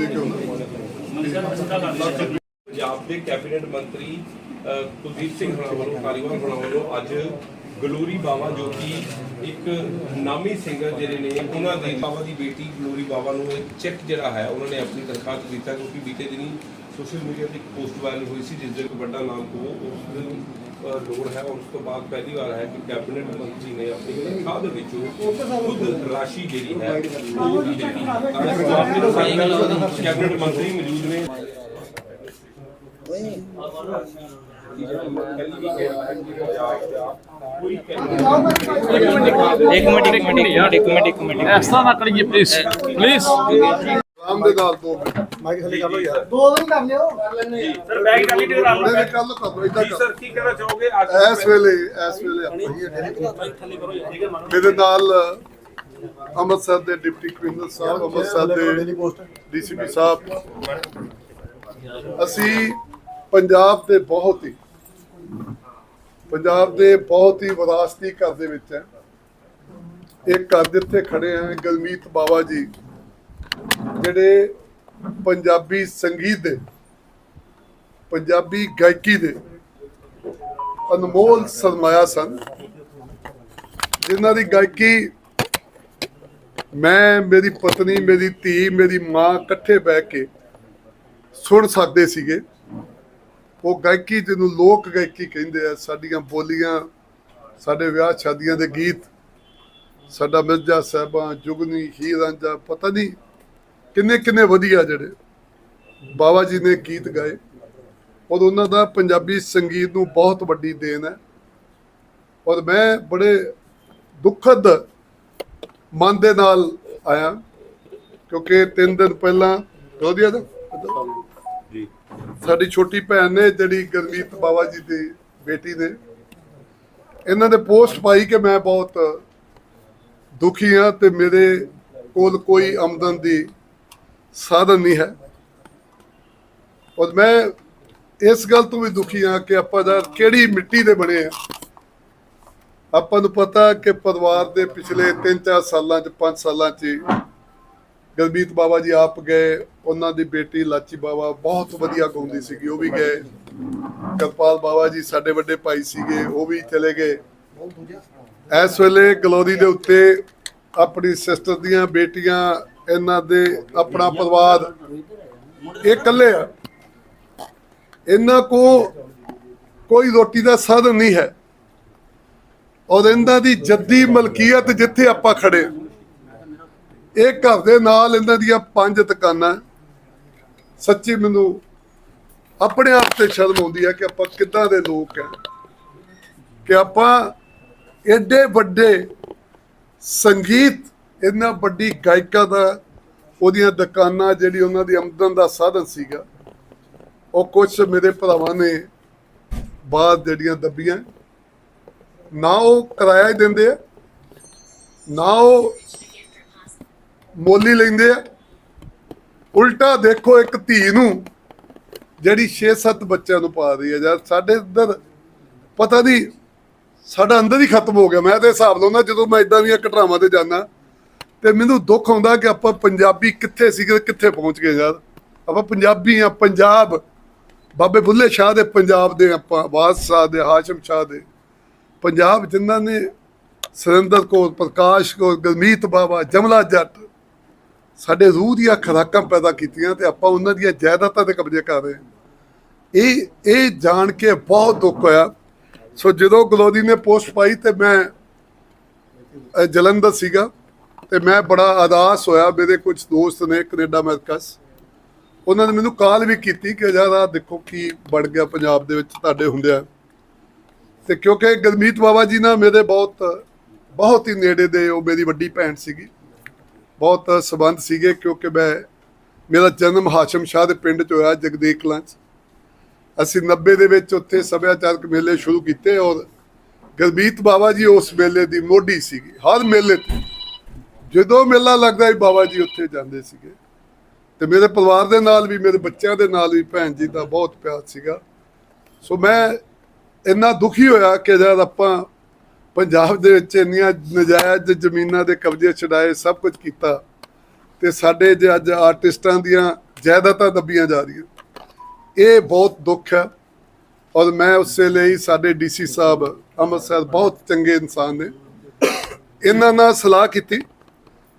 ਦੇ ਕੇ ਆਉਂਦਾ। ਪੰਜਾਬ ਦੇ ਕੈਬਨਿਟ ਮੰਤਰੀ ਕੁਲਦੀਪ ਸਿੰਘ ਹੁਣਾਂ ਵੱਲੋਂ ਕਾਲੀਵਾਲ ਹੁਣਾਂ ਵੱਲੋਂ ਅੱਜ ਗਲੂਰੀ ਬਾਵਾ, ਜੋ ਕਿ ਇੱਕ ਨਾਮੀ ਸਿੰਗਰ ਜਿਹੜੇ ਨੇ, ਉਹਨਾਂ ਦੀ ਬਾਵਾ ਦੀ ਬੇਟੀ ਗਲੂਰੀ ਬਾਵਾ ਨੂੰ ਇੱਕ ਚੈੱਕ ਜਿਹੜਾ ਹੈ, ਉਹਨਾਂ ਨੇ ਆਪਣੀ ਤਨਖਾਹ ਦਿੱਤਾ ਕਿਉਂਕਿ ਬੀਤੇ ਦਿਨੀ ਸੋਸ਼ਲ ਮੀਡੀਆ ਤੇ ਇੱਕ ਪੋਸਟ ਵਾਇਰਲ ਹੋਈ ਸੀ, ਜਿਸ ਦੇ ਵੱਡਾ ਨਾਮ ਕੋ ਉਸ ਦਿਨ ਲੋੜ ਹੈ ਉਸ ਤੋਂ ਬਾਅਦ ਪਹਿਲੀ ਵਾਰ ਹੈ ਕਿ ਕੈਬਨਿਟ ਮੰਤਰੀ ਨੇ ਆਪਣੀ ਤਨਖਾਹ ਦੇ ਵਿੱਚੋਂ ਖੁਦ ਰਾਸ਼ੀ ਜਿਹੜੀ ਹੈ ਉਹ ਵੀ ਦਿੱਤੀ ਕੈਬਨਿਟ ਮੰਤਰੀ ਮੌਜੂਦ ਨੇ। ਇੱਕ ਮਿੰਟ ਇੱਕ ਮਿੰਟ ਇੱਕ ਮਿੰਟ ਇੱਕ ਮਿੰਟ ਇੱਕ ਮਿੰਟ ਇਸ ਤਰ੍ਹਾਂ ਨਾ ਆਰਾਮ ਦੇ ਨਾਲ ਦੋ। ਮਿੰਟ ਮਾਈਕ ਥੱਲੇ ਕਰ ਲਓ ਯਾਰ। ਦੋ ਦਿਨ ਕਰ ਲਿਓ। ਸਰ ਬੈਗ ਟੇਬਲ ਆਪ ਨਹੀਂ ਕੱਲ ਨੂੰ ਕਰ ਲਓ ਇਦਾਂ ਜੀ ਕਰ। ਸਰ ਕੀ ਕਹਿਣਾ ਚਾਹੋਗੇ? ਅੱਜ ਇਸ ਵੇਲੇ ਇਸ ਵੇਲੇ ਆਪਾਂ ਮੇਰੇ ਨਾਲ ਅੰਮ੍ਰਿਤਸਰ ਦੇ ਡਿਪਟੀ ਕਮਿਸ਼ਨਰ ਸਾਹਿਬ ਅੰਮ੍ਰਿਤਸਰ ਦੇ ਡੀਸੀਪੀ ਸਾਹਿਬ। ਅਸੀਂ ਪੰਜਾਬ ਦੇ ਬਹੁਤ ਹੀ ਪੰਜਾਬ ਦੇ ਬਹੁਤ ਹੀ ਵਿਰਾਸਤੀ ਘਰ ਦੇ ਵਿੱਚ ਹੈ। ਇੱਕ ਘਰ ਜਿੱਥੇ ਖੜੇ ਆ ਗਲਮੀਤ ਬਾਵਾ ਜੀ। ਜਿਹੜੇ ਪੰਜਾਬੀ ਸੰਗੀਤ ਦੇ, ਪੰਜਾਬੀ ਗਾਇਕੀ ਦੇ ਅਨਮੋਲ ਸਰਮਾਇਆ ਸਨ, ਜਿਨ੍ਹਾਂ ਦੀ ਗਾਇਕੀ ਮੈਂ, ਮੇਰੀ ਪਤਨੀ, ਮੇਰੀ ਧੀ, ਮੇਰੀ ਮਾਂ ਇਕੱਠੇ ਬਹਿ ਕੇ ਸੁਣ ਸਕਦੇ ਸੀਗੇ। ਉਹ ਗਾਇਕੀ ਜਿਹਨੂੰ ਲੋਕ ਗਾਇਕੀ ਕਹਿੰਦੇ ਆ, ਸਾਡੀਆਂ ਬੋਲੀਆਂ, ਸਾਡੇ ਵਿਆਹ ਸ਼ਾਦੀਆਂ ਦੇ ਗੀਤ, ਸਾਡਾ ਮਿਰਜ਼ਾ ਸਾਹਿਬਾਂ, ਜੁਗਨੀ, ਹੀਰ ਰਾਂਝਾ, ਪਤਾ ਨਹੀਂ ਕਿੰਨੇ ਕਿੰਨੇ ਵਧੀਆ ਜਿਹੜੇ ਬਾਬਾ ਜੀ ਨੇ ਗੀਤ ਗਾਏ। ਔਰ ਉਹਨਾਂ ਦਾ ਪੰਜਾਬੀ ਸੰਗੀਤ ਨੂੰ ਬਹੁਤ ਵੱਡੀ ਦੇਣ ਹੈ। ਔਰ ਮੈਂ ਬੜੇ ਦੁਖਦ ਮਨ ਦੇ ਨਾਲ ਆਇਆ ਕਿਉਂਕਿ ਤਿੰਨ ਦਿਨ ਪਹਿਲਾਂ ਰੋਦੀਆ ਦਾ ਜੀ। ਸਾਡੀ ਛੋਟੀ ਭੈਣ ਨੇ ਜਿਹੜੀ ਗਰਮੀਤ ਬਾਬਾ ਜੀ ਦੀ ਬੇਟੀ ਨੇ ਇਹਨਾਂ ਨੇ ਪੋਸਟ ਪਾਈ ਕਿ ਮੈਂ ਬਹੁਤ ਦੁਖੀ ਹਾਂ ਤੇ ਮੇਰੇ ਕੋਲ ਕੋਈ ਆਮਦਨ ਦੀ ਸਾਧਨ ਨਹੀਂ ਹੈ। ਔਰ ਮੈਂ ਇਸ ਗੱਲ ਤੋਂ ਵੀ ਦੁਖੀ ਹਾਂ ਕਿ ਆਪਾਂ ਦਾ ਕਿਹੜੀ ਮਿੱਟੀ ਦੇ ਬਣੇ ਆ। ਆਪਾਂ ਨੂੰ ਪਤਾ ਕਿ ਪਰਿਵਾਰ ਦੇ ਪਿਛਲੇ 3-4 ਸਾਲਾਂ ਚ 5 ਸਾਲਾਂ ਚ ਗਲਬੀਤ ਬਾਬਾ ਜੀ ਆਪ ਗਏ, ਉਹਨਾਂ ਦੀ ਬੇਟੀ ਲਾਚੀ ਬਾਬਾ ਬਹੁਤ ਵਧੀਆ ਗਾਉਂਦੀ ਸੀਗੀ, ਉਹ ਵੀ ਗਏ। ਕਰਪਾਲ ਬਾਬਾ ਜੀ ਸਾਡੇ ਵੱਡੇ ਭਾਈ ਸੀਗੇ, ਉਹ ਵੀ ਚਲੇ ਗਏ। ਇਸ ਵੇਲੇ ਗਲੋਰੀ ਦੇ ਉੱਤੇ ਆਪਣੀ ਸਿਸਟਰ ਦੀਆਂ ਬੇਟੀਆਂ ਇਹਨਾਂ ਦੇ ਆਪਣਾ ਪਰਿਵਾਰ ਇਹ ਇਕੱਲੇ ਆ। ਇਹਨਾਂ ਕੋ ਕੋਈ ਰੋਟੀ ਦਾ ਸਾਧਨ ਨਹੀਂ ਹੈ। ਔਰ ਇਹਨਾਂ ਦੀ ਜੱਦੀ ਮਲਕੀਅਤ ਜਿੱਥੇ ਆਪਾਂ ਖੜੇ ਇਹ ਘਰ ਦੇ ਨਾਲ ਇਹਨਾਂ ਦੀਆਂ ਪੰਜ ਦੁਕਾਨਾਂ। ਸੱਚੀ ਮੈਨੂੰ ਆਪਣੇ ਆਪ ਤੇ ਸ਼ਰਮ ਆਉਂਦੀ ਹੈ ਕਿ ਆਪਾਂ ਕਿੱਦਾਂ ਦੇ ਲੋਕ ਆ। ਕਿ ਆਪਾਂ ਐਡੇ ਵੱਡੇ ਸੰਗੀਤ ਇੰਨਾ ਵੱਡੀ ਗਾਇਕਾ ਦਾ ਉਹਦੀਆਂ ਦੁਕਾਨਾਂ ਜਿਹੜੀ ਉਹਨਾਂ ਦੀ ਆਮਦਨ ਦਾ ਸਾਧਨ ਸੀਗਾ, ਉਹ ਕੁਝ ਮੇਰੇ ਭਰਾਵਾਂ ਨੇ ਬਾਅਦ ਜਿਹੜੀਆਂ ਦੱਬੀਆਂ। ਨਾ ਉਹ ਕਿਰਾਇਆ ਹੀ ਦਿੰਦੇ ਆ, ਨਾ ਉਹ ਮੋਲੀ ਲੈਂਦੇ ਆ। ਉਲਟਾ ਦੇਖੋ ਇੱਕ ਧੀ ਨੂੰ ਜਿਹੜੀ 6-7 ਬੱਚਿਆਂ ਨੂੰ ਪਾ ਰਹੀ ਹੈ ਯਾਰ ਸਾਡੇ ਅੰਦਰ ਪਤਾ ਨਹੀਂ, ਸਾਡਾ ਅੰਦਰ ਹੀ ਖਤਮ ਹੋ ਗਿਆ। ਮੈਂ ਤੇ ਹਿਸਾਬ ਲਾਉਂਦਾ ਜਦੋਂ ਮੈਂ ਇਦਾਂ ਦੀਆਂ ਘਟਨਾਵਾਂ ਤੇ ਜਾਂਦਾ ਤੇ ਮੈਨੂੰ ਦੁੱਖ ਆਉਂਦਾ ਕਿ ਆਪਾਂ ਪੰਜਾਬੀ ਕਿੱਥੇ ਸੀਗੇ ਕਿੱਥੇ ਪਹੁੰਚ ਗਏ ਯਾਰ। ਆਪਾਂ ਪੰਜਾਬੀ ਆ ਪੰਜਾਬ। ਬਾਬੇ ਬੁੱਲੇ ਸ਼ਾਹ ਦੇ ਪੰਜਾਬ ਦੇ ਆਪਾਂ ਆਵਾਜ਼ ਸ਼ਾਹ ਦੇ, ਹਾਸ਼ਮ ਸ਼ਾਹ ਦੇ। ਪੰਜਾਬ ਜਿਨ੍ਹਾਂ ਨੇ ਸੁਰਿੰਦਰ ਕੌਰ, ਪ੍ਰਕਾਸ਼ ਕੌਰ, ਗਰਮੀਤ ਬਾਬਾ ਜਮਲਾ ਜੱਟ, ਸਾਡੇ ਰੂਹ ਦੀਆਂ ਖੁਰਾਕਾਂ ਪੈਦਾ ਕੀਤੀਆਂ ਤੇ ਆਪਾਂ ਉਹਨਾਂ ਦੀਆਂ ਜਾਇਦਾਦਾਂ ਤੇ ਕਬਜ਼ੇ ਕਰ ਰਹੇ ਹਾਂ। ਇਹ ਇਹ ਜਾਣ ਕੇ ਬਹੁਤ ਦੁੱਖ ਹੋਇਆ। ਸੋ ਜਦੋਂ ਗਲੋਦੀ ਨੇ ਪੋਸਟ ਪਾਈ ਤੇ ਮੈਂ ਜਲੰਧਰ ਸੀਗਾ। ਤੇ ਮੈਂ ਬੜਾ ਅਦਾਸ ਹੋਇਆ। ਮੇਰੇ ਕੁਝ ਦੋਸਤ ਨੇ ਕੈਨੇਡਾ ਅਮਰੀਕਾ 'ਚ। ਉਹਨਾਂ ਨੇ ਮੈਨੂੰ ਕਾਲ ਵੀ ਕੀਤੀ ਕਿ ਯਾਰ ਆਹ ਦੇਖੋ ਕੀ ਬਣ ਗਿਆ ਪੰਜਾਬ ਦੇ ਵਿੱਚ, ਤੁਹਾਡੇ ਹੁੰਦਿਆਂ। ਤੇ ਕਿਉਂਕਿ ਗਰਮੀਤ ਬਾਬਾ ਜੀ ਨਾਲ ਮੇਰੇ ਬਹੁਤ ਬਹੁਤ ਹੀ ਨੇੜੇ ਦੇ, ਉਹ ਮੇਰੀ ਵੱਡੀ ਭੈਣ ਸੀਗੀ। ਬਹੁਤ ਸਬੰਧ ਸੀਗੇ ਕਿਉਂਕਿ ਮੈਂ, ਮੇਰਾ ਜਨਮ ਹਾਸ਼ਮ ਸ਼ਾਹ ਦੇ ਪਿੰਡ 'ਚ ਹੋਇਆ ਜਗਦੇਵ ਕਲਾਂ 'ਚ। ਅਸੀਂ 90 ਦੇ ਵਿੱਚ ਉੱਥੇ ਸੱਭਿਆਚਾਰਕ ਮੇਲੇ ਸ਼ੁਰੂ ਕੀਤੇ ਔਰ ਗਰਮੀਤ ਬਾਬਾ ਜੀ ਉਸ ਮੇਲੇ ਦੀ ਮੋਢੀ ਸੀਗੀ। ਹਰ ਮੇਲੇ ਤੇ ਜਦੋਂ ਮੇਲਾ ਲੱਗਦਾ ਸੀ, ਬਾਬਾ ਜੀ ਉੱਥੇ ਜਾਂਦੇ ਸੀਗੇ। ਤੇ ਮੇਰੇ ਪਰਿਵਾਰ ਦੇ ਨਾਲ ਵੀ, ਮੇਰੇ ਬੱਚਿਆਂ ਦੇ ਨਾਲ ਵੀ ਭੈਣ ਜੀ ਦਾ ਬਹੁਤ ਪਿਆਰ ਸੀਗਾ। ਸੋ ਮੈਂ ਇੰਨਾ ਦੁਖੀ ਹੋਇਆ ਕਿ ਜਦ ਆਪਾਂ ਪੰਜਾਬ ਦੇ ਵਿੱਚ ਇੰਨੀਆਂ ਨਜਾਇਜ਼ ਜ਼ਮੀਨਾਂ ਦੇ ਕਬਜ਼ੇ ਛਡਾਏ, ਸਭ ਕੁਝ ਕੀਤਾ ਤੇ ਸਾਡੇ ਜੇ ਅੱਜ ਆਰਟਿਸਟਾਂ ਦੀਆਂ ਜਾਇਦਾਦਾਂ ਦੱਬੀਆਂ ਜਾ ਰਹੀਆਂ। ਇਹ ਬਹੁਤ ਦੁੱਖ ਹੈ ਔਰ ਮੈਂ ਉਸੇ ਲਈ ਸਾਡੇ ਡੀਸੀ ਸਾਹਿਬ ਅੰਮ੍ਰਿਤਸਰ ਬਹੁਤ ਚੰਗੇ ਇਨਸਾਨ ਨੇ। ਇਹਨਾਂ ਨਾਲ ਸਲਾਹ ਕੀਤੀ।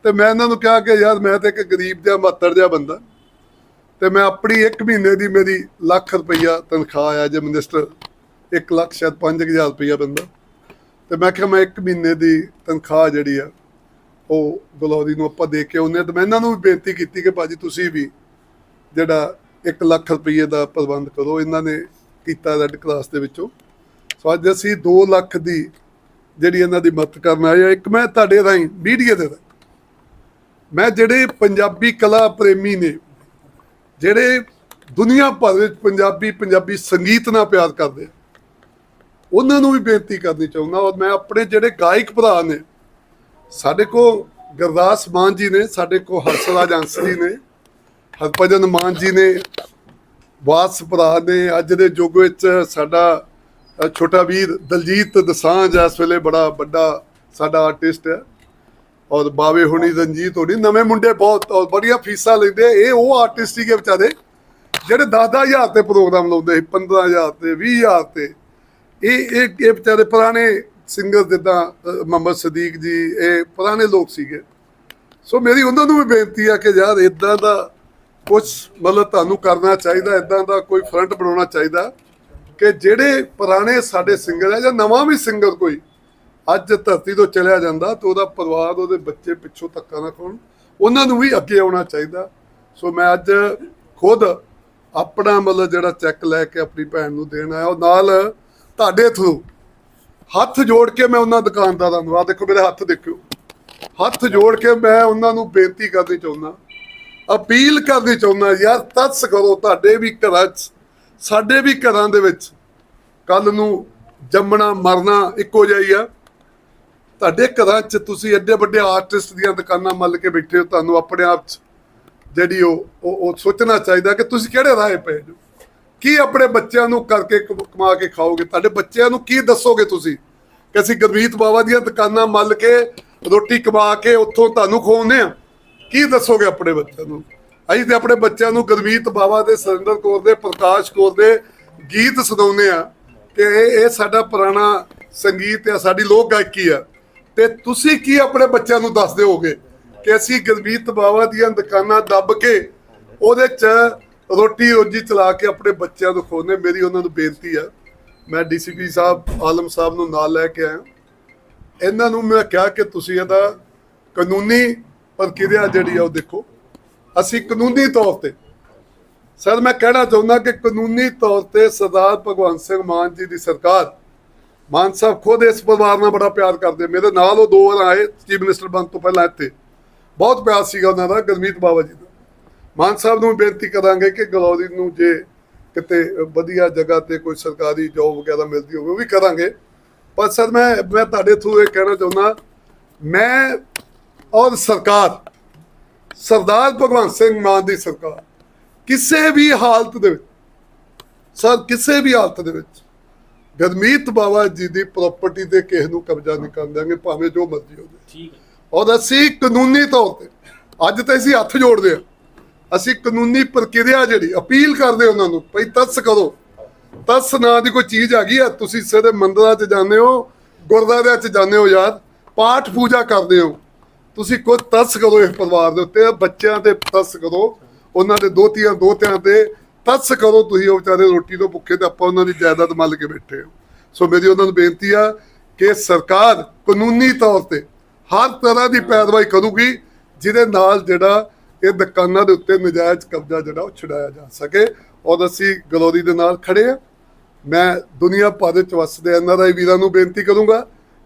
ਤੇ ਮੈਂ ਇਹਨਾਂ ਨੂੰ ਕਿਹਾ ਕਿ ਯਾਰ ਮੈਂ ਤੇ ਇੱਕ ਗਰੀਬ ਜਿਹਾ, ਮਾਤੜ ਜਿਹਾ ਬੰਦਾ। ਤੇ ਮੈਂ ਆਪਣੀ 1 ਮਹੀਨੇ ਦੀ ਮੇਰੀ ਲੱਖ ਰੁਪਈਆ ਤਨਖਾਹ ਆ ਜੇ ਮਿਨਿਸਟਰ 1 ਲੱਖ, ਸ਼ਾਇਦ 5000 ਰੁਪਈਆ ਬੰਦਾ। ਤੇ ਮੈਂ ਕਿਹਾ ਮੈਂ 1 ਮਹੀਨੇ ਦੀ ਤਨਖਾਹ ਜਿਹੜੀ ਆ, ਉਹ ਗਲੌਰੀ ਨੂੰ ਆਪਾਂ ਦੇ ਕੇ ਆਉਂਦੇ ਹਾਂ। ਤੇ ਮੈਂ ਇਹਨਾਂ ਨੂੰ ਵੀ ਬੇਨਤੀ ਕੀਤੀ ਕਿ ਭਾਜੀ ਤੁਸੀਂ ਵੀ ਜਿਹੜਾ 1 ਲੱਖ ਰੁਪਏ ਦਾ ਪ੍ਰਬੰਧ ਕਰੋ। ਇਹਨਾਂ ਨੇ ਕੀਤਾ ਰੈੱਡ ਕਲਾਸ ਦੇ ਵਿੱਚੋਂ। ਸੋ ਅੱਜ ਅਸੀਂ 2 ਲੱਖ ਦੀ ਜਿਹੜੀ ਇਹਨਾਂ ਦੀ ਮਦਦ ਕਰਨ ਆਏ ਆ ਇੱਕ ਮੈਂ ਤੁਹਾਡੇ ਰਾਹੀਂ ਮੀਡੀਆ ਦੇ ਰਾਹੀਂ ਮੈਂ ਜਿਹੜੇ ਪੰਜਾਬੀ ਕਲਾ ਪ੍ਰੇਮੀ ਨੇ, ਜਿਹੜੇ ਦੁਨੀਆ ਭਰ ਵਿੱਚ ਪੰਜਾਬੀ ਪੰਜਾਬੀ ਸੰਗੀਤ ਨਾਲ ਪਿਆਰ ਕਰਦੇ ਉਹਨਾਂ ਨੂੰ ਵੀ ਬੇਨਤੀ ਕਰਨੀ ਚਾਹੁੰਦਾ ਔਰ ਮੈਂ ਆਪਣੇ ਜਿਹੜੇ ਗਾਇਕ ਭਰਾ ਨੇ, ਸਾਡੇ ਕੋ ਗੁਰਦਾਸ ਮਾਨ ਜੀ ਨੇ, ਸਾਡੇ ਕੋ ਹਰਸਰਾਜ ਅੰਸਲੀ ਨੇ, ਹਰਭਜਨ ਮਾਨ ਜੀ ਨੇ ਵਾਸ ਭਰਾ ਨੇ, ਅੱਜ ਦੇ ਯੁੱਗ ਵਿੱਚ ਸਾਡਾ ਛੋਟਾ ਵੀਰ ਦਲਜੀਤ ਦਸਾਂਝ ਇਸ ਵੇਲੇ ਬੜਾ ਵੱਡਾ ਸਾਡਾ ਆਰਟਿਸਟ ਹੈ। ਔਰ ਬਾਵੇ ਹੁਣੀ ਰਣਜੀਤ ਹੋਣੀ, ਨਵੇਂ ਮੁੰਡੇ ਬਹੁਤ, ਔਰ ਬੜੀਆਂ ਫੀਸਾਂ ਲੈਂਦੇ ਇਹ ਉਹ ਆਰਟਿਸਟ ਸੀਗੇ ਵਿਚਾਰੇ, ਜਿਹੜੇ 10-10000 ਤੇ ਪ੍ਰੋਗਰਾਮ ਲਾਉਂਦੇ ਸੀ 15000 ਤੇ 20000 ਤੇ। ਇਹ ਇਹ ਇਹ ਵਿਚਾਰੇ ਪੁਰਾਣੇ ਸਿੰਗਰ ਜਿੱਦਾਂ ਮੁਹੰਮਦ ਸਦੀਕ ਜੀ, ਇਹ ਪੁਰਾਣੇ ਲੋਕ ਸੀਗੇ। ਸੋ ਮੇਰੀ ਉਹਨਾਂ ਨੂੰ ਵੀ ਬੇਨਤੀ ਆ ਕਿ ਯਾਰ ਇਦਾਂ ਦਾ ਕੁਝ ਮਤਲਬ ਤੁਹਾਨੂੰ ਕਰਨਾ ਚਾਹੀਦਾ ਇਦਾਂ ਦਾ ਕੋਈ ਫਰੰਟ ਬਣਾਉਣਾ ਚਾਹੀਦਾ ਕਿ ਜਿਹੜੇ ਪੁਰਾਣੇ ਸਾਡੇ ਸਿੰਗਰ ਆ ਜਾਂ ਨਵਾਂ ਵੀ ਸਿੰਗਰ ਕੋਈ ਅੱਜ ਧਰਤੀ ਤੋਂ ਚਲਿਆ ਜਾਂਦਾ ਤੇ ਉਹਦਾ ਪਰਿਵਾਰ, ਉਹਦੇ ਬੱਚੇ ਪਿੱਛੋਂ ਧੱਕਾ ਨਾ ਖਾਣ ਉਹਨਾਂ ਨੂੰ ਵੀ ਅੱਗੇ ਆਉਣਾ ਚਾਹੀਦਾ। ਸੋ ਮੈਂ ਅੱਜ ਖੁਦ ਆਪਣਾ ਮਤਲਬ ਜਿਹੜਾ ਚੈੱਕ ਲੈ ਕੇ ਆਪਣੀ ਭੈਣ ਨੂੰ ਦੇਣ ਆਇਆ। ਉਹ ਨਾਲ ਤੁਹਾਡੇ ਥਰੂ ਹੱਥ ਜੋੜ ਕੇ ਮੈਂ ਉਹਨਾਂ ਦੁਕਾਨਦਾਰਾਂ ਨੂੰ ਆ ਦੇਖੋ, ਮੇਰੇ ਹੱਥ ਦੇਖਿਓ। ਹੱਥ ਜੋੜ ਕੇ ਮੈਂ ਉਹਨਾਂ ਨੂੰ ਬੇਨਤੀ ਕਰਨੀ ਚਾਹੁੰਦਾ। ਅਪੀਲ ਕਰਨੀ ਚਾਹੁੰਦਾ, ਯਾਰ, ਤਰਸ ਕਰੋ ਤੁਹਾਡੇ ਵੀ ਘਰਾਂ 'ਚ, ਸਾਡੇ ਵੀ ਘਰਾਂ ਦੇ ਵਿੱਚ। ਕੱਲ ਨੂੰ ਜੰਮਣਾ, ਮਰਨਾ ਇੱਕੋ ਜਿਹਾ ਹੀ ਆ। ਤੁਹਾਡੇ ਘਰਾਂ 'ਚ ਤੁਸੀਂ ਐਡੇ ਵੱਡੇ ਆਰਟਿਸਟ ਦੀਆਂ ਦੁਕਾਨਾਂ ਮੱਲ ਕੇ ਬੈਠੇ ਹੋ, ਤੁਹਾਨੂੰ ਆਪਣੇ ਆਪ 'ਚ ਜਿਹੜੀ ਉਹ ਉਹ ਸੋਚਣਾ ਚਾਹੀਦਾ ਕਿ ਤੁਸੀਂ ਕਿਹੜੇ ਰਾਹ ਪਏ ਜੋ ਕੀ ਆਪਣੇ ਬੱਚਿਆਂ ਨੂੰ ਕਰਕੇ ਕਮਾ ਕੇ ਖਾਓਗੇ? ਤੁਹਾਡੇ ਬੱਚਿਆਂ ਨੂੰ ਕੀ ਦੱਸੋਗੇ ਤੁਸੀਂ ਕਿ ਅਸੀਂ ਗੁਰਮੀਤ ਬਾਵਾ ਦੀਆਂ ਦੁਕਾਨਾਂ ਮੱਲ ਕੇ ਰੋਟੀ ਕਮਾ ਕੇ ਉੱਥੋਂ ਤੁਹਾਨੂੰ ਖਵਾਉਂਦੇ ਆ ਕੀ ਦੱਸੋਗੇ ਆਪਣੇ ਬੱਚਿਆਂ ਨੂੰ? ਅਸੀਂ ਤੇ ਆਪਣੇ ਬੱਚਿਆਂ ਨੂੰ ਗੁਰਮੀਤ ਬਾਵਾ ਦੇ, ਸੁਰਿੰਦਰ ਕੌਰ ਦੇ, ਪ੍ਰਕਾਸ਼ ਕੌਰ ਦੇ ਗੀਤ ਸੁਣਾਉਂਦੇ ਆ ਕਿ ਇਹ ਇਹ ਸਾਡਾ ਪੁਰਾਣਾ ਸੰਗੀਤ ਆ ਸਾਡੀ ਲੋਕ ਗਾਇਕੀ ਆ ਤੇ ਤੁਸੀਂ ਕੀ ਆਪਣੇ ਬੱਚਿਆਂ ਨੂੰ ਦੱਸਦੇ ਹੋਗੇ ਕਿ ਅਸੀਂ ਗੁਰਮੀਤ ਬਾਵਾ ਦੀਆਂ ਦੁਕਾਨਾਂ ਦੱਬ ਕੇ ਉਹਦੇ ਚ ਰੋਟੀ ਰੋਜੀ ਚਲਾ ਕੇ ਆਪਣੇ ਬੱਚਿਆਂ ਨੂੰ ਖੋਨੇ ਮੇਰੀ ਉਹਨਾਂ ਨੂੰ ਬੇਨਤੀ ਆ। ਮੈਂ ਡੀਸੀਪੀ ਸਾਹਿਬ, ਆਲਮ ਸਾਹਿਬ ਨੂੰ ਨਾਲ ਲੈ ਕੇ ਆਇਆ। ਇਹਨਾਂ ਨੂੰ ਮੈਂ ਕਿਹਾ ਕਿ ਤੁਸੀਂ ਇਹਦਾ ਕਾਨੂੰਨੀ ਪ੍ਰਕਿਰਿਆ ਜਿਹੜੀ ਆ ਉਹ ਦੇਖੋ। ਅਸੀਂ ਕਾਨੂੰਨੀ ਤੌਰ ਤੇ, ਸਰ ਮੈਂ ਕਹਿਣਾ ਚਾਹੁੰਦਾ ਕਿ ਕਾਨੂੰਨੀ ਤੌਰ ਤੇ ਸਰਦਾਰ ਭਗਵੰਤ ਸਿੰਘ ਮਾਨ ਜੀ ਦੀ ਸਰਕਾਰ ਮਾਨ ਸਾਹਿਬ ਖੁਦ ਇਸ ਪਰਿਵਾਰ ਨਾਲ ਬੜਾ ਪਿਆਰ ਕਰਦੇ। ਮੇਰੇ ਨਾਲ ਉਹ ਦੋ ਵਾਰ ਆਏ, ਚੀਫ ਮਿਨਿਸਟਰ ਬਣ ਤੋਂ ਪਹਿਲਾਂ ਇੱਥੇ। ਬਹੁਤ ਪਿਆਰ ਸੀਗਾ ਉਹਨਾਂ ਦਾ, ਗੁਰਮੀਤ ਬਾਬਾ ਜੀ ਦਾ। ਮਾਨ ਸਾਹਿਬ ਨੂੰ ਬੇਨਤੀ ਕਰਾਂਗੇ ਕਿ ਗਲੌਰੀ ਨੂੰ ਜੇ ਕਿਤੇ ਵਧੀਆ ਜਗ੍ਹਾ ਤੇ ਕੋਈ ਸਰਕਾਰੀ ਜੋਬ ਵਗੈਰਾ ਮਿਲਦੀ ਹੋਵੇ, ਉਹ ਵੀ ਕਰਾਂਗੇ। ਪਰ ਸਰ, ਮੈਂ ਮੈਂ ਤੁਹਾਡੇ ਥਰੂ ਇਹ ਕਹਿਣਾ ਚਾਹੁੰਦਾ, ਮੈਂ ਔਰ ਸਰਕਾਰ, ਸਰਦਾਰ ਭਗਵੰਤ ਸਿੰਘ ਮਾਨ ਦੀ ਸਰਕਾਰ, ਕਿਸੇ ਵੀ ਹਾਲਤ ਦੇ ਵਿੱਚ, ਸਰ, ਕਿਸੇ ਵੀ ਹਾਲਤ ਦੇ ਵਿੱਚ ਗਰਮੀਤ ਬਾਬਾ ਜੀ ਦੀ ਪ੍ਰਾਪਰਟੀ ਤੇ ਕਿਸੇ ਨੂੰ ਕਬਜ਼ਾ ਨਹੀਂ ਕਰਨ ਦਿਆਂਗੇ ਭਾਵੇਂ ਜੋ ਮਰਜ਼ੀ ਹੋ ਜਾਏ ਠੀਕ ਹੈ। ਔਰ ਅਸੀਂ ਕਾਨੂੰਨੀ ਤੌਰ ਤੇ ਅੱਜ ਤਾਂ ਅਸੀਂ ਹੱਥ ਜੋੜਦੇ ਆ ਅਸੀਂ ਕਾਨੂੰਨੀ ਪ੍ਰਕਿਰਿਆ ਜਿਹੜੀ ਅਪੀਲ ਕਰਦੇ ਉਹਨਾਂ ਨੂੰ ਭਈ ਤਸ ਕਰੋ। ਤਸ ਨਾਂ ਦੀ ਕੋਈ ਚੀਜ਼ ਹੈਗੀ ਆ ਤੁਸੀਂ ਸਿਰੇ ਮੰਦਰਾਂ 'ਚ ਜਾਂਦੇ ਹੋ ਗੁਰਦੁਆਰਿਆਂ 'ਚ ਜਾਂਦੇ ਹੋ ਯਾਰ ਪਾਠ ਪੂਜਾ ਕਰਦੇ ਹੋ। ਤੁਸੀਂ ਕੋਈ ਤਰਸ ਕਰੋ ਇਸ ਪਰਿਵਾਰ ਦੇ ਉੱਤੇ ਬੱਚਿਆਂ ਤੇ ਤਰਸ ਕਰੋ ਉਹਨਾਂ ਦੇ ਦੋਤੀਆਂ ਦੋਤਿਆਂ ਤੇ ਤਰਸ ਕਰੋ ਤੁਸੀਂ ਉਹ ਵਿਚਾਰੇ ਰੋਟੀ ਤੋਂ ਭੁੱਖੇ ਤੇ ਆਪਾਂ ਉਹਨਾਂ ਦੀ ਜਾਇਦਾਦ ਮੱਲ ਕੇ ਬੈਠੇ ਹੋ? ਸੋ ਮੇਰੀ ਉਹਨਾਂ ਨੂੰ ਬੇਨਤੀ ਆ ਕਿ ਸਰਕਾਰ ਕਾਨੂੰਨੀ ਤੌਰ ਤੇ ਹਰ ਤਰ੍ਹਾਂ ਦੀ ਪੈਰਵਾਈ ਕਰੂਗੀ, ਜਿਹਦੇ ਨਾਲ ਜਿਹੜਾ ਇਹ ਦੁਕਾਨਾਂ ਦੇ ਉੱਤੇ ਨਜਾਇਜ਼ ਕਬਜ਼ਾ ਜਿਹੜਾ ਉਹ ਛੁਡਾਇਆ ਜਾ ਸਕੇ। ਔਰ ਅਸੀਂ ਗਲੋਰੀ ਦੇ ਨਾਲ ਖੜੇ ਆ। ਮੈਂ ਦੁਨੀਆ ਭਰ ਵਿੱਚ ਵਸਦੇ ਐਨਆਰਆਈ ਵੀਰਾਂ ਨੂੰ ਬੇਨਤੀ ਕਰੂੰਗਾ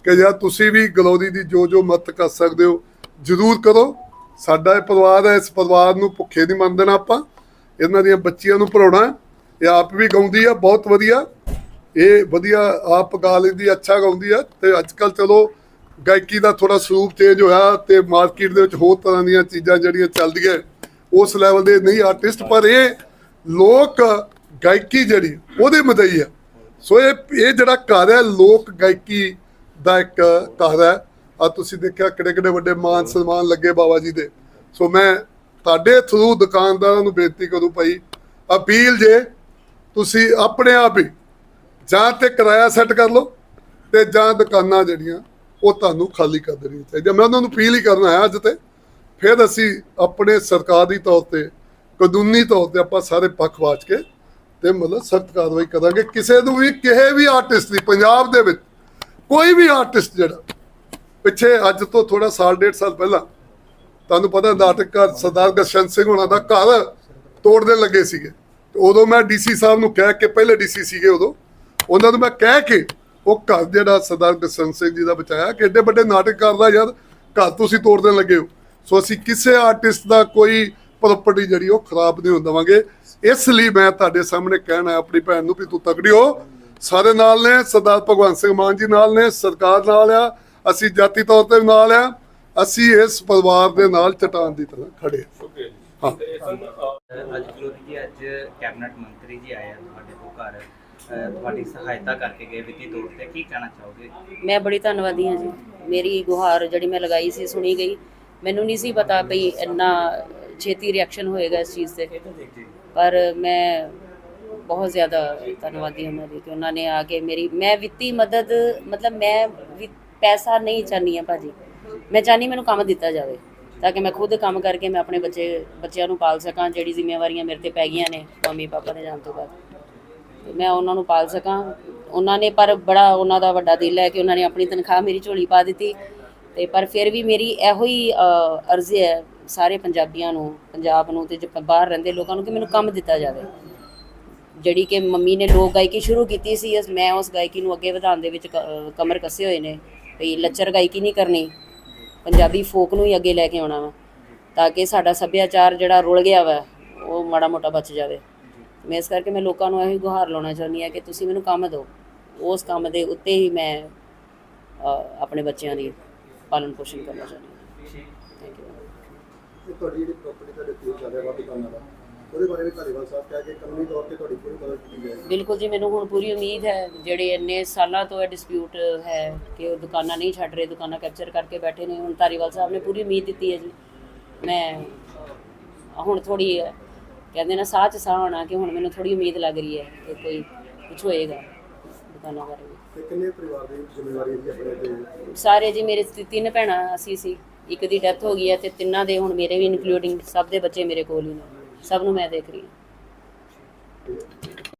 ਕਿ ਜਾਂ ਤੁਸੀਂ ਵੀ ਗਲੋਰੀ ਦੀ ਜੋ ਜੋ ਮਦਦ ਕਰ ਸਕਦੇ ਹੋ, ਜਰੂਰ ਕਰੋ। ਸਾਡਾ ਇਹ ਪਰਿਵਾਰ ਹੈ, ਇਸ ਪਰਿਵਾਰ ਨੂੰ ਭੁੱਖੇ ਨਹੀਂ ਮੰਨ ਦੇਣਾ ਆਪਾਂ। ਇਹਨਾਂ ਦੀਆਂ ਬੱਚੀਆਂ ਨੂੰ ਪੜਾਉਣਾ ਇਹ ਆਪ ਵੀ ਗਾਉਂਦੀ ਆ, ਬਹੁਤ ਵਧੀਆ। ਇਹ ਵਧੀਆ ਆਪ ਗਾ ਲੈਂਦੀ, ਅੱਛਾ ਗਾਉਂਦੀ ਆ। ਤੇ ਅੱਜ ਕੱਲ ਚਲੋ, ਗਾਇਕੀ ਦਾ ਥੋੜਾ ਸਰੂਪ ਚੇਂਜ ਹੋਇਆ ਤੇ ਮਾਰਕੀਟ ਦੇ ਵਿੱਚ ਹੋਰ ਤਰ੍ਹਾਂ ਦੀਆਂ ਚੀਜ਼ਾਂ ਜਿਹੜੀਆਂ ਚੱਲਦੀਆਂ, ਉਸ ਲੈਵਲ ਦੇ ਨਹੀਂ ਆਰਟਿਸਟ ਪਰ ਇਹ ਲੋਕ ਗਾਇਕੀ ਜਿਹੜੀ, ਉਹਦੇ ਮਦਈ ਆ। ਸੋ ਇਹ ਇਹ ਜਿਹੜਾ ਘਰ ਹੈ, ਲੋਕ ਗਾਇਕੀ ਦਾ ਇੱਕ ਘਰ ਹੈ। ਆ ਤੁਸੀਂ ਦੇਖਿਆ ਕਿਹੜੇ ਕਿਹੜੇ ਵੱਡੇ ਮਾਨ ਸਨਮਾਨ ਲੱਗੇ ਬਾਬਾ ਜੀ ਦੇ। ਸੋ ਮੈਂ ਤੁਹਾਡੇ ਥਰੂ ਦੁਕਾਨਦਾਰਾਂ ਨੂੰ ਬੇਨਤੀ ਕਰੂ ਭਾਈ, ਅਪੀਲ ਜੇ ਤੁਸੀਂ ਆਪਣੇ ਆਪ ਹੀ ਜਾਂ ਤੇ ਕਿਰਾਇਆ ਸੈੱਟ ਕਰ ਲਓ ਤੇ ਜਾਂ ਦੁਕਾਨਾਂ ਜਿਹੜੀਆਂ, ਉਹ ਤੁਹਾਨੂੰ ਖਾਲੀ ਕਰ ਦੇਣੀਆਂ ਚਾਹੀਦੀਆਂ। ਮੈਂ ਉਹਨਾਂ ਨੂੰ ਅਪੀਲ ਹੀ ਕਰਨਾ ਹੈ ਅੱਜ ਤੇ। ਫਿਰ ਅਸੀਂ ਆਪਣੇ ਸਰਕਾਰੀ ਤੌਰ ਤੇ, ਕਾਨੂੰਨੀ ਤੌਰ ਤੇ ਆਪਾਂ ਸਾਰੇ ਪੱਖ ਵਾਚ ਕੇ ਤੇ ਮਤਲਬ ਸਖਤ ਕਾਰਵਾਈ ਕਰਾਂਗੇ। ਕਿਸੇ ਨੂੰ ਵੀ, ਕਿਸੇ ਵੀ ਆਰਟਿਸਟ ਦੀ, ਪੰਜਾਬ ਦੇ ਵਿੱਚ ਕੋਈ ਵੀ ਆਰਟਿਸਟ ਜਿਹੜਾ, ਪਿੱਛੇ ਅੱਜ ਤੋਂ ਥੋੜਾ ਸਾਲ, ਡੇਢ ਸਾਲ ਪਹਿਲਾਂ ਤੁਹਾਨੂੰ ਪਤਾ ਨਾਟਕਕਾਰ ਸਰਦਾਰ ਗਸ਼ਨ ਸਿੰਘ ਹੋਣਾ ਦਾ ਘਰ ਤੋੜਨ ਲੱਗੇ ਸੀਗੇ। ਉਦੋਂ ਮੈਂ ਡੀਸੀ ਸਾਹਿਬ ਨੂੰ ਕਹਿ ਕੇ ਪਹਿਲੇ ਡੀਸੀ ਸੀਗੇ ਉਦੋਂ। ਉਹਨਾਂ ਨੂੰ ਮੈਂ ਕਹਿ ਕੇ ਉਹ ਘਰ ਜਿਹੜਾ ਸਰਦਾਰ ਗਸ਼ਨ ਸਿੰਘ ਜੀ ਦਾ ਬਚਾਇਆ ਕਿ ਐਡੇ ਵੱਡੇ ਨਾਟਕਕਾਰ ਦਾ ਯਾਰ, ਘਰ ਤੁਸੀਂ ਤੋੜਨ ਲੱਗੇ ਹੋ। ਸੋ ਅਸੀਂ ਕਿਸੇ ਆਰਟਿਸਟ ਦਾ ਕੋਈ ਪ੍ਰਾਪਰਟੀ ਜਿਹੜੀ ਉਹ ਖਰਾਬ ਨਹੀਂ ਹੋਣ ਦੇਵਾਂਗੇ। ਇਸ ਲਈ ਮੈਂ ਤੁਹਾਡੇ ਸਾਹਮਣੇ ਕਹਿਣਾ ਆਪਣੀ ਭੈਣ ਨੂੰ ਵੀ ਤੂੰ ਤਕੜੀ ਹੋ ਸਾਰੇ ਨਾਲ ਨੇ, ਸਰਦਾਰ ਭਗਵੰਤ ਸਿੰਘ ਮਾਨ ਜੀ ਨਾਲ ਨੇ, ਸਰਕਾਰ ਨਾਲ ਆ, ਅਸੀਂ ਜਾਤੀ ਤੌਰ ਤੇ ਨਾਲ ਆ। ਅਸੀਂ ਇਸ ਪਰਿਵਾਰ ਦੇ ਨਾਲ ਚਟਾਨ ਦੀ ਤਰ੍ਹਾਂ ਖੜੇ ਹਾਂ। ਓਕੇ ਹਾਂ। ਤੇ ਸਨ ਅ, ਅੱਜ ਗਲੋਰੀ ਜੀ ਅੱਜ ਕੈਬਨਿਟ ਮੰਤਰੀ ਜੀ ਆਏ ਆ ਤੁਹਾਡੇ ਕੋਲ ਘਰ। ਅਹ ਤੁਹਾਡੀ ਸਹਾਇਤਾ ਕਰਕੇ ਗਏ ਵਿੱਤੀ ਤੌਰ ਤੇ। ਕੀ ਕਹਿਣਾ ਚਾਹੋਗੇ? ਮੈਂ ਬੜੀ ਧੰਨਵਾਦੀ ਹਾਂ ਜੀ। ਮੇਰੀ ਗੁਹਾਰ ਜਿਹੜੀ ਮੈਂ ਲਗਾਈ ਸੀ ਸੁਣੀ ਗਈ। ਮੈਨੂੰ ਨਹੀਂ ਸੀ ਪਤਾ ਵੀ ਇੰਨਾ ਛੇਤੀ ਰਿਐਕਸ਼ਨ ਹੋਏਗਾ ਇਸ ਚੀਜ਼ ਤੇ। ਪਰ ਮੈਂ ਬਹੁਤ ਜ਼ਿਆਦਾ ਧੰਨਵਾਦੀ ਹਾਂ ਦੀ ਕਿ ਉਹਨਾਂ ਨੇ ਆ ਕੇ ਮੇਰੀ ਮੈਂ ਵਿੱਤੀ ਮਦਦ ਮਤਲਬ ਮੈਂ ਪੈਸਾ ਨਹੀਂ ਚਾਹਨੀ ਆ ਭਾਜੀ। ਮੈਂ ਚਾਹਨੀ ਮੈਨੂੰ ਕੰਮ ਦਿੱਤਾ ਜਾਵੇ, ਤਾਂ ਕਿ ਮੈਂ ਖੁਦ ਕੰਮ ਕਰਕੇ ਮੈਂ ਆਪਣੇ ਬੱਚੇ, ਬੱਚਿਆਂ ਨੂੰ ਪਾਲ ਸਕਾਂ, ਜਿਹੜੀ ਜ਼ਿੰਮੇਵਾਰੀਆਂ ਮੇਰੇ ਤੇ ਪੈ ਗਈਆਂ ਨੇ ਮੰਮੀ ਪਾਪਾ ਦੇ ਜਾਣ ਤੋਂ ਬਾਅਦ। ਤੇ ਮੈਂ ਉਹਨਾਂ ਨੂੰ ਪਾਲ ਸਕਾਂ। ਉਹਨਾਂ ਨੇ ਪਰ ਬੜਾ ਉਹਨਾਂ ਦਾ ਵੱਡਾ ਦਿਲ ਹੈ ਕਿ ਉਹਨਾਂ ਨੇ ਆਪਣੀ ਤਨਖਾਹ ਮੇਰੀ ਝੋਲੀ ਪਾ ਦਿੱਤੀ। ਤੇ ਪਰ ਫਿਰ ਵੀ ਮੇਰੀ ਇਹੋ ਹੀ ਅਰਜ਼ੀ ਹੈ ਸਾਰੇ ਪੰਜਾਬੀਆਂ ਨੂੰ, ਪੰਜਾਬ ਨੂੰ ਤੇ ਬਾਹਰ ਰਹਿੰਦੇ ਲੋਕਾਂ ਨੂੰ ਕਿ ਮੈਨੂੰ ਕੰਮ ਦਿੱਤਾ ਜਾਵੇ। ਜਿਹੜੀ ਕਿ ਮੰਮੀ ਨੇ ਲੋਕ ਗਾਇਕੀ ਸ਼ੁਰੂ ਕੀਤੀ ਸੀ ਮੈਂ ਉਸ ਗਾਇਕੀ ਨੂੰ ਅੱਗੇ ਵਧਾਉਣ ਦੇ ਵਿੱਚ ਕਮਰ ਕੱਸੇ ਹੋਏ ਨੇ। ਵੀ ਲੱਚਰ ਗਾਇਕੀ ਨਹੀਂ ਕਰਨੀ। ਪੰਜਾਬੀ ਫੋਕ ਨੂੰ ਹੀ ਅੱਗੇ ਲੈ ਕੇ ਆਉਣਾ ਵਾ, ਤਾਂ ਕਿ ਸਾਡਾ ਸੱਭਿਆਚਾਰ ਜਿਹੜਾ ਰੁਲ ਗਿਆ ਵਾ, ਉਹ ਮਾੜਾ ਮੋਟਾ ਬਚ ਜਾਵੇ। ਮੈਂ ਇਸ ਕਰਕੇ ਮੈਂ ਲੋਕਾਂ ਨੂੰ ਇਹੀ ਗੁਹਾਰ ਲਾਉਣਾ ਚਾਹੁੰਦੀ ਹਾਂ ਕਿ ਤੁਸੀਂ ਮੈਨੂੰ ਕੰਮ ਦਿਓ। ਉਸ ਕੰਮ ਦੇ ਉੱਤੇ ਹੀ ਮੈਂ ਆਪਣੇ ਬੱਚਿਆਂ ਦੀ ਪਾਲਣ ਪੋਸ਼ਣ ਕਰਨਾ ਚਾਹੁੰਦੀ ਹਾਂ। ਥੈਂਕ ਯੂ ਤੁਹਾਡੀ ਜਿਹੜੀ ਪ੍ਰਾਪਰਟੀ ਤੁਹਾਡੇ ਕੋਲ ਚੱਲ ਰਿਹਾ ਵਾ ਦੁਕਾਨਾਂ ਦਾ। ਉਹਦੇ ਬਾਰੇ ਵੀ ਧਾਰੀਵਾਲ ਸਾਹਿਬ ਕਹਿ ਕੇ ਕਾਨੂੰਨੀ ਤੌਰ ਤੇ ਤੁਹਾਡੀ ਪੂਰੀ ਮਦਦ ਕੀਤੀ ਜਾਏਗੀ। ਬਿਲਕੁਲ ਜੀ ਮੈਨੂੰ ਹੁਣ ਪੂਰੀ ਉਮੀਦ ਹੈ ਜਿਹੜੇ ਇੰਨੇ ਸਾਲਾਂ ਤੋਂ ਇਹ ਡਿਸਪਿਊਟ ਹੈ ਕਿ ਉਹ ਦੁਕਾਨਾਂ ਨਹੀਂ ਛੱਡ ਰਹੇ ਦੁਕਾਨਾਂ ਕੈਪਚਰ ਕਰਕੇ ਬੈਠੇ ਨੇ ਹੁਣ ਧਾਰੀਵਾਲ ਸਾਹਿਬ ਨੇ ਪੂਰੀ ਉਮੀਦ ਦਿੱਤੀ ਹੈ ਜੀ। ਮੈਂ ਹੁਣ ਥੋੜੀ ਕਹਿੰਦੇ ਨਾ ਸਾਹ ਚ ਸਾਹ ਆਉਣਾ ਕਿ ਹੁਣ ਮੈਨੂੰ ਥੋੜੀ ਉਮੀਦ ਲੱਗ ਰਹੀ ਹੈ ਕਿ ਕੋਈ ਕੁਝ ਹੋਏਗਾ ਦੁਕਾਨਾਂ ਬਾਰੇ ਤੇ ਕਿੰਨੇ ਪਰਿਵਾਰ ਦੀ ਜ਼ਿੰਮੇਵਾਰੀ ਹੈ ਆਪਣੇ ਤੇ? ਸਾਰੇ ਜੀ ਮੇਰੇ ਤਿੰਨ ਭੈਣਾਂ ਅਸੀਂ ਸੀ। ਇੱਕ ਦੀ ਡੈਥ ਹੋ ਗਈ ਹੈ ਤੇ ਤਿੰਨਾਂ ਦੇ ਹੁਣ ਮੇਰੇ ਵੀ ਇਨਕਲੂਡਿੰਗ ਸਭ ਦੇ ਬੱਚੇ ਮੇਰੇ ਕੋਲ ਹੀ ਨੇ। ਸਭ ਨੂੰ ਮੈਂ ਦੇਖ ਰਹੀ ਹਾਂ।